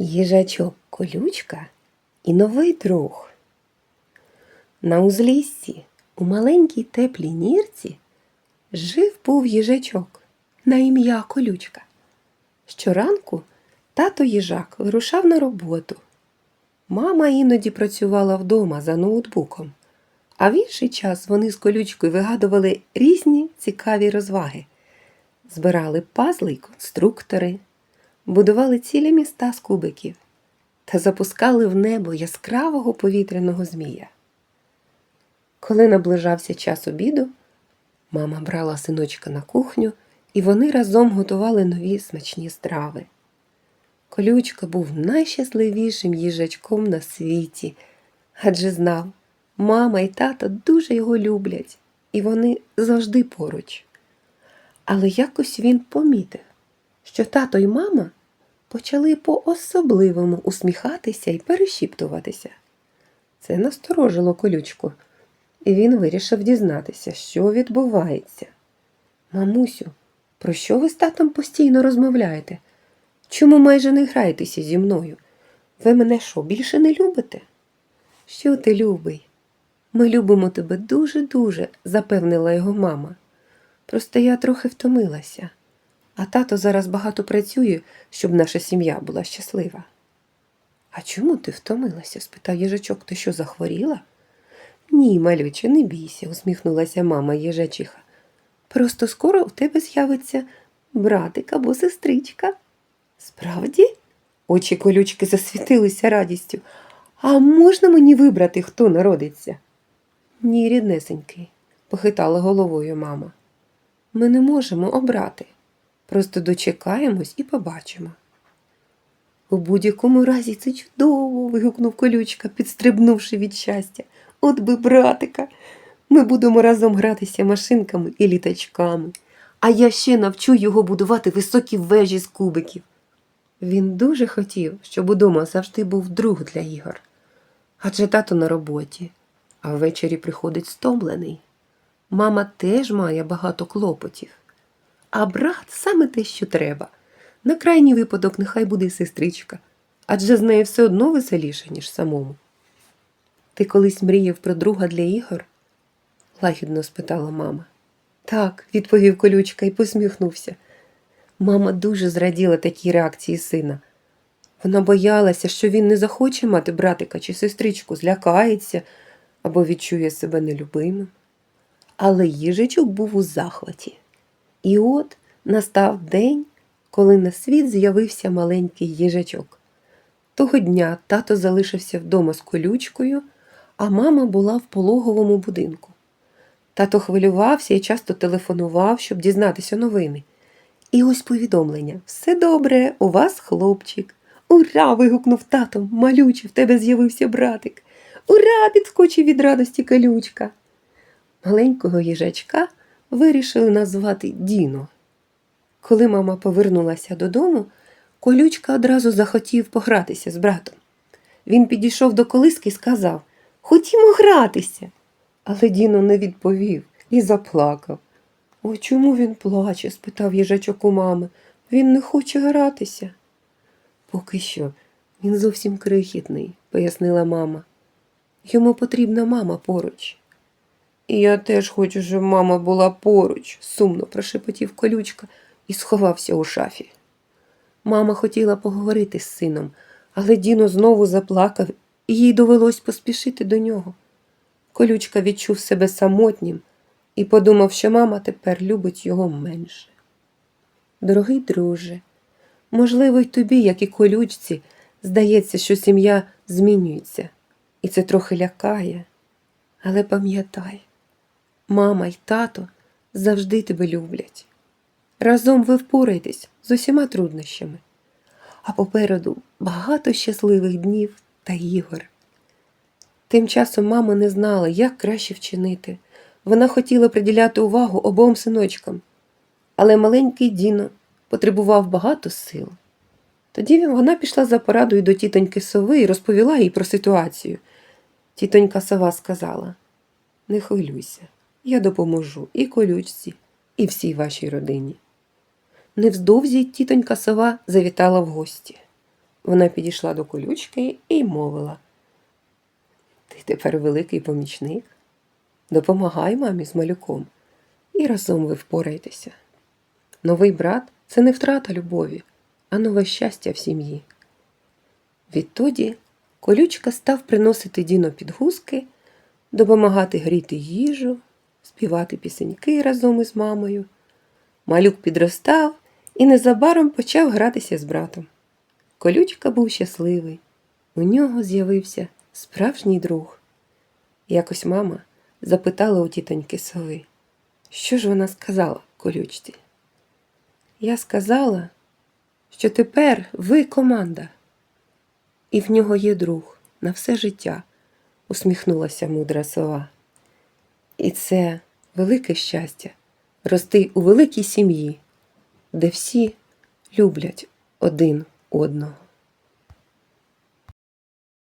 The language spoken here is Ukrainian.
їжачок колючка і новий друг. На узліссі у маленькій теплій нірці жив був їжачок на ім'я колючка. Щоранку тато їжак вирушав на роботу. Мама іноді працювала вдома за ноутбуком, а в інший час вони з колючкою вигадували різні цікаві розваги, збирали пазли й конструктори, будували цілі міста з кубиків та запускали в небо яскравого повітряного змія. Коли наближався час обіду, мама брала синочка на кухню, і вони разом готували нові смачні страви. Колючка був найщасливішим їжачком на світі, адже знав, мама і тато дуже його люблять, і вони завжди поруч. Але якось він помітив, що тато й мама почали по-особливому усміхатися і перешіптуватися. Це насторожило колючку, і він вирішив дізнатися, що відбувається. Мамусю, про що ви з татом постійно розмовляєте? Чому майже не граєтеся зі мною? Ви мене що, більше не любите? Що ти, любий? Ми любимо тебе дуже-дуже, запевнила його мама. Просто я трохи втомилася, а тато зараз багато працює, щоб наша сім'я була щаслива. А чому ти втомилася? спитав їжачок. Ти що, захворіла? Ні, малюче, не бійся, усміхнулася мама їжачиха. Просто скоро в тебе з'явиться братик або сестричка. Справді? Очі колючки засвітилися радістю. А можна мені вибрати, хто народиться? Ні, ріднесенький, похитала головою мама. Ми не можемо обрати. Просто дочекаємось і побачимо. У будь-якому разі це чудово. вигукнув колючка, підстрибнувши від щастя. От би, братика, ми будемо разом гратися машинками і літачками, а я ще навчу його будувати високі вежі з кубиків. Він дуже хотів, щоб удома завжди був друг для ігор. Адже тато на роботі, а ввечері приходить стомлений. Мама теж має багато клопотів. А брат саме те, що треба. На крайній випадок нехай буде й сестричка, адже з нею все одно веселіше, ніж самому. Ти колись мріяв про друга для ігор? лагідно спитала мама. Так, відповів колючка і посміхнувся. Мама дуже зраділа такій реакції сина. Вона боялася, що він не захоче мати братика чи сестричку, злякається або відчує себе нелюбимим. Але їжичок був у захваті. І от настав день, коли на світ з'явився маленький їжачок. Того дня тато залишився вдома з колючкою, а мама була в пологовому будинку. Тато хвилювався і часто телефонував, щоб дізнатися новини. І ось повідомлення все добре, у вас хлопчик. Ура! вигукнув тато, малюче, в тебе з'явився братик. Ура! підскочив від радості колючка. Маленького їжачка вирішили назвати Діно. Коли мама повернулася додому, колючка одразу захотів погратися з братом. Він підійшов до колиски і сказав Ходімо гратися. Але Діно не відповів і заплакав. О, чому він плаче? спитав їжачок у мами. Він не хоче гратися. Поки що, він зовсім крихітний, пояснила мама. Йому потрібна мама поруч. І я теж хочу, щоб мама була поруч, сумно прошепотів колючка і сховався у шафі. Мама хотіла поговорити з сином, але Діно знову заплакав, і їй довелось поспішити до нього. Колючка відчув себе самотнім і подумав, що мама тепер любить його менше. Дорогий друже, можливо, й тобі, як і колючці, здається, що сім'я змінюється, і це трохи лякає. Але пам'ятай, мама й тато завжди тебе люблять. Разом ви впораєтесь з усіма труднощами, а попереду багато щасливих днів та ігор. Тим часом мама не знала, як краще вчинити. Вона хотіла приділяти увагу обом синочкам, але маленький Діно потребував багато сил. Тоді вона пішла за порадою до тітоньки сови і розповіла їй про ситуацію. Тітонька сова сказала: Не хвилюйся, я допоможу і колючці, і всій вашій родині. Невздовзі тітонька сова завітала в гості. Вона підійшла до колючки і мовила. Ти тепер великий помічник. Допомагай мамі з малюком, і разом ви впорайтеся. Новий брат це не втрата любові, а нове щастя в сім'ї. Відтоді колючка став приносити Діно підгузки, допомагати гріти їжу, співати пісеньки разом із мамою. Малюк підростав і незабаром почав гратися з братом. Колючка був щасливий. У нього з'явився справжній друг. Якось мама запитала у тітоньки сови, що ж вона сказала колючці. Я сказала, що тепер ви команда, і в нього є друг на все життя, усміхнулася мудра сова. І це велике щастя рости у великій сім'ї, де всі люблять один одного.